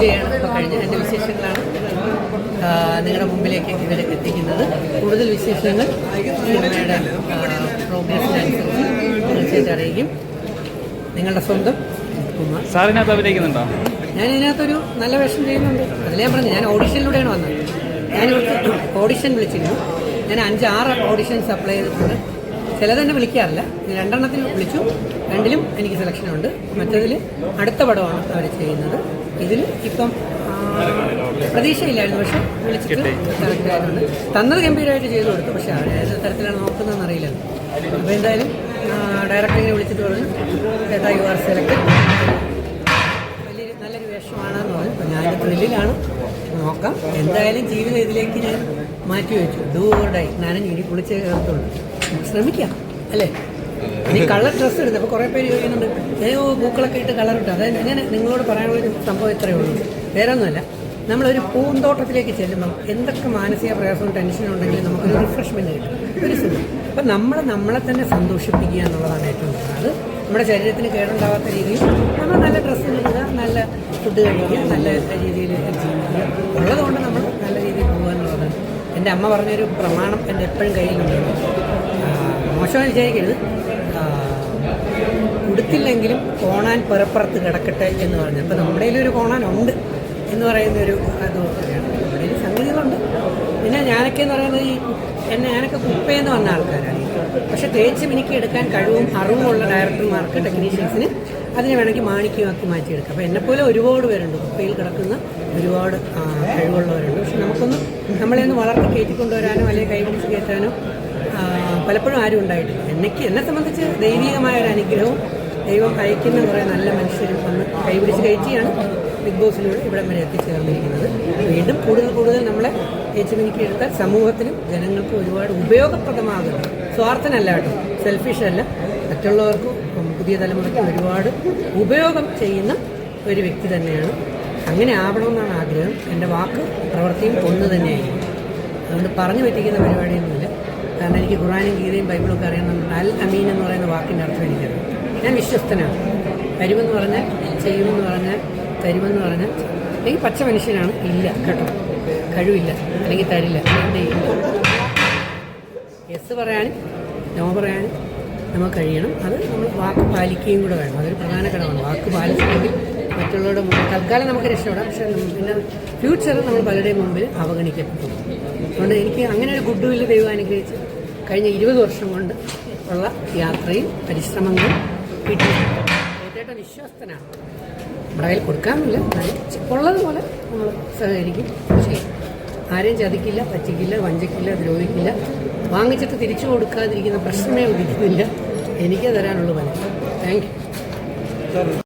പൂജയാണ് ഇപ്പോൾ കഴിഞ്ഞ എന്റെ വിശേഷങ്ങളാണ് നിങ്ങളുടെ മുമ്പിലേക്ക് ഇവരെ എത്തിക്കുന്നത്. കൂടുതൽ വിശേഷങ്ങൾ സിനിമയുടെ പ്രോഗ്രസിനനുസരിച്ച് തീർച്ചയായിട്ടും അറിയിക്കും നിങ്ങളുടെ സ്വന്തം കുമാർ. സാറിനകത്ത് അഭിനയിക്കുന്നുണ്ടോ? ഞാൻ ഇതിനകത്തൊരു നല്ല വേഷം ചെയ്യുന്നുണ്ട്. അതിലേ ഞാൻ പറഞ്ഞു ഞാൻ ഓഡിഷനിലൂടെയാണ് വന്നത്. ഞാൻ ഓഡീഷൻ വിളിച്ചിരുന്നു. ഞാൻ അഞ്ചാറ് ഓഡിഷൻസ് അപ്ലൈ ചെയ്തിട്ടുണ്ട്. ചിലതെന്നെ വിളിക്കാറില്ല. രണ്ടെണ്ണത്തിൽ വിളിച്ചു. രണ്ടിലും എനിക്ക് സെലക്ഷൻ ഉണ്ട്. മറ്റതിൽ അടുത്ത പടമാണ് അവർ ചെയ്യുന്നത്. ഇതിൽ ഇപ്പം പ്രതീക്ഷയില്ലായിരുന്നു. പക്ഷെ വിളിച്ചിട്ട് സെലക്ട് തന്നത് ഗംഭീരമായിട്ട് ചെയ്തു കൊടുത്തു. പക്ഷെ ഏത് തരത്തിലാണ് നോക്കുന്നതെന്ന് അറിയില്ല അപ്പോൾ എന്തായാലും ഡയറക്ടറിനെ വിളിച്ചിട്ട് പറഞ്ഞു ചേട്ടാ യു ആർ സെലക്ട് വലിയൊരു നല്ലൊരു വേഷമാണെന്ന് പറഞ്ഞു. അപ്പോൾ ഞാൻ ത്രില്ലിലാണ് നോക്കാം. എന്തായാലും ജീവിതം ഇതിലേക്ക് ഞാൻ മാറ്റി വെച്ചു. ഡൂ നനഞ്ഞ് ഇനി കുളിച്ച് കയറത്തുള്ളൂ ശ്രമിക്കാം അല്ലേ? ഇനി കളർ ഡ്രസ്സ് എടുത്ത്. അപ്പോൾ കുറേ പേര് ചോദിക്കുന്നുണ്ട് ഏയോ പൂക്കളൊക്കെ ഇട്ട് കളർ ഇട്ടു? അതായത് ഞാൻ നിങ്ങളോട് പറയാനുള്ള ഒരു സംഭവം ഇത്രയേ ഉള്ളൂ. വേറെ ഒന്നുമല്ല നമ്മളൊരു പൂന്തോട്ടത്തിലേക്ക് ചെല്ലുമ്പോൾ എന്തൊക്കെ മാനസിക പ്രയാസവും ടെൻഷനും ഉണ്ടെങ്കിലും നമുക്കൊരു റിഫ്രഷ്മെന്റ് കിട്ടും. ഒരു സിനിമ അപ്പം നമ്മൾ നമ്മളെ തന്നെ സന്തോഷിപ്പിക്കുക എന്നുള്ളതാണ് ഏറ്റവും അത് നമ്മുടെ ശരീരത്തിന് കേടുണ്ടാവാത്ത രീതിയിൽ നമ്മൾ നല്ല ഡ്രസ്സ് ഇടുക നല്ല ഫുഡ് കഴിക്കുക നല്ല രീതിയിൽ ജീവിക്കുക എന്റെ അമ്മ പറഞ്ഞൊരു പ്രമാണം എന്റെ എപ്പോഴും കയ്യിലുണ്ട്. മോശമായി വിചാരിക്കരുത്. കൊടുത്തില്ലെങ്കിലും കോണാൻ പുറപ്പുറത്ത് കിടക്കട്ടെ എന്ന് പറഞ്ഞു. അപ്പോൾ നമ്മുടെ ഒരു കോണാൻ ഉണ്ട് എന്ന് പറയുന്ന ഒരു അത് നമ്മുടെ സംഗതികളുണ്ട്. പിന്നെ ഞാനൊക്കെ എന്ന് പറയുന്നത് ഈ എന്നെ ഞാനൊക്കെ കുപ്പയെന്ന് വന്ന ആൾക്കാരാണ്. പക്ഷെ തേച്ച് എനിക്ക് എടുക്കാൻ കഴിവും അറിവുമുള്ള ഡയറക്ടർമാർക്ക് ടെക്നീഷ്യൻസിന് അതിനെ വേണമെങ്കിൽ മാണിക്യമാക്കി മാറ്റിയെടുക്കാം. അപ്പോൾ എന്നെപ്പോലെ ഒരുപാട് പേരുണ്ട്. കുപ്പയിൽ കിടക്കുന്ന ഒരുപാട് കഴിവുള്ളവരുണ്ട്. പക്ഷെ നമുക്കൊന്നും നമ്മളെ ഒന്ന് വളർത്തി കയറ്റിക്കൊണ്ടുവരാനോ അല്ലെങ്കിൽ കൈപിടിച്ച് കയറ്റാനോ പലപ്പോഴും ആരും ഉണ്ടായിട്ടില്ല. എന്നെക്ക് എന്നെ സംബന്ധിച്ച് ദൈവികമായ ഒരു അനുഗ്രഹവും ദൈവം അയക്കുന്ന കുറേ നല്ല മനുഷ്യരും വന്ന് കൈപിടിച്ച് കയറ്റിയാണ് ബിഗ് ബോസിലൂടെ ഇവിടം വരെ എത്തിച്ചേർന്നിരിക്കുന്നത്. വീണ്ടും കൂടുതൽ കൂടുതൽ നമ്മളെ ഏച്ചുമിനിക്ക് എടുത്താൽ സമൂഹത്തിനും ജനങ്ങൾക്കും ഒരുപാട് ഉപയോഗപ്രദമാകുന്നു സ്വാർത്ഥനല്ല കേട്ടോ. സെൽഫിഷ് അല്ല. മറ്റുള്ളവർക്കും പുതിയ തലമുറയ്ക്ക് ഒരുപാട് ഉപയോഗം ചെയ്യുന്ന ഒരു വ്യക്തി തന്നെയാണ്. അങ്ങനെ ആവണമെന്നാണ് ആഗ്രഹം. എന്റെ വാക്ക് പ്രവൃത്തിയും ഒന്ന് തന്നെയായിരുന്നു അതുകൊണ്ട് പറഞ്ഞു പറ്റിക്കുന്ന പരിപാടിയൊന്നുമില്ല. കാരണം എനിക്ക് ഖുറാനും ഗീതയും ബൈബിളും ഒക്കെ അറിയുന്നുണ്ട് അൽ അമീൻ എന്ന് പറയുന്ന വാക്കിന്റെ അർത്ഥം എനിക്കറിയാം. ഞാൻ വിശ്വസ്തനാണ്. വരുമെന്ന് പറഞ്ഞാൽ ചെയ്യുമെന്ന് പറഞ്ഞാൽ തരുമെന്ന് പറഞ്ഞാൽ അല്ലെങ്കിൽ പച്ച മനുഷ്യനാണ്. ഇല്ല കേട്ടോ. കഴിവില്ല. അല്ലെങ്കിൽ തരില്ല. എന്ത് ചെയ്യില്ല യെസ് പറയാനും നോ പറയാനും നമുക്ക് കഴിയണം. അത് നമ്മൾ വാക്ക് പാലിക്കുകയും കൂടെ വേണം. അതൊരു പ്രധാന ഘടകമാണ്. വാക്ക് പാലിച്ചില്ലെങ്കിൽ മറ്റുള്ളവരുടെ മുമ്പിൽ തൽക്കാലം നമുക്ക് രക്ഷപ്പെടാം. പക്ഷേ പിന്നെ ഫ്യൂച്ചറിൽ നമ്മൾ പലരുടെയും മുമ്പിൽ അവഗണിക്കപ്പെടും. അതുകൊണ്ട് എനിക്ക് അങ്ങനെ ഒരു ഗുഡ് വില്ല് ദൈവം അനുഗ്രഹിച്ച് കഴിഞ്ഞ ഇരുപത് വർഷം കൊണ്ട് ഉള്ള യാത്രയും പരിശ്രമങ്ങളും കിട്ടി. ഏറ്റവും വിശ്വസ്തനാണ്. നമ്മുടെ കയ്യിൽ ഉള്ളതുപോലെ നമ്മൾ സഹകരിക്കും. ചെയ്യും ആരെയും ചതിക്കില്ല പറ്റിക്കില്ല വഞ്ചിക്കില്ല ദ്രോഹിക്കില്ല. വാങ്ങിച്ചിട്ട് തിരിച്ചു കൊടുക്കാതിരിക്കുന്ന പ്രശ്നമേ ഉദിക്കുന്നില്ല. എനിക്ക് തരാനുള്ള ഫലം താങ്ക് യു